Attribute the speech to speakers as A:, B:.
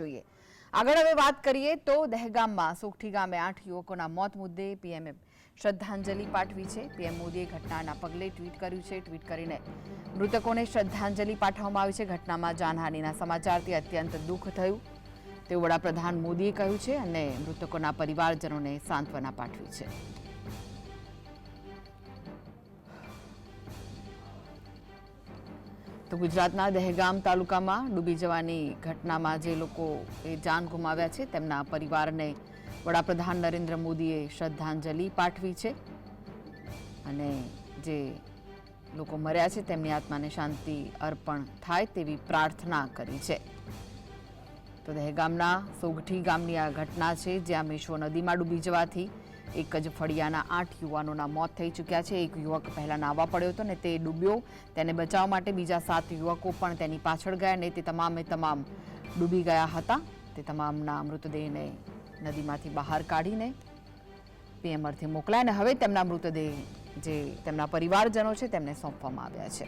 A: જોઈએ. આગળ હવે વાત કરીએ તો દહેગામમાં, સોગઠી ગામે આઠ યુવકોના મોત મુદ્દે પીએમએ શ્રદ્ધાંજલિ પાઠવી છે. પીએમ મોદીએ ઘટનાના પગલે ટ્વીટ કર્યું છે. ટ્વીટ કરીને મૃતકોને શ્રદ્ધાંજલિ પાઠવવામાં આવી છે. ઘટનામાં જાનહાનિના સમાચારથી અત્યંત દુઃખ થયું. તેવું વડાપ્રધાન મોદીએ કહ્યું છે અને મૃતકોના પરિવારજનોને સાંત્વના પાઠવી છે. તો ગુજરાતના દહેગામ તાલુકામાં ડૂબી જવાની ઘટનામાં જે લોકો એ જાન ગુમાવ્યા છે, તેમના પરિવારને વડાપ્રધાન નરેન્દ્ર મોદીએ શ્રદ્ધાંજલિ પાઠવી છે. અને જે લોકો મર્યા છે, તેમની આત્માને શાંતિ અર્પણ થાય તેવી પ્રાર્થના કરી છે. તો દહેગામના સોગઠી ગામની આ ઘટના છે, જ્યાં મેશ્વો નદીમાં ડૂબી જવાથી એક જ ફળિયાના આઠ યુવાનોના મોત થઈ ચૂક્યા છે. એક યુવક પહેલાં નાવા પડ્યો હતો ને તે ડૂબ્યો. તેને બચાવવા માટે બીજા સાત યુવકો પણ તેની પાછળ ગયા ને તે તમામે તમામ ડૂબી ગયા હતા. તે તમામના મૃતદેહને નદીમાંથી બહાર કાઢીને પીએમ અર્થે મોકલાય અને હવે તેમના મૃતદેહ જે તેમના પરિવારજનો છે તેમને સોંપવામાં આવ્યા છે.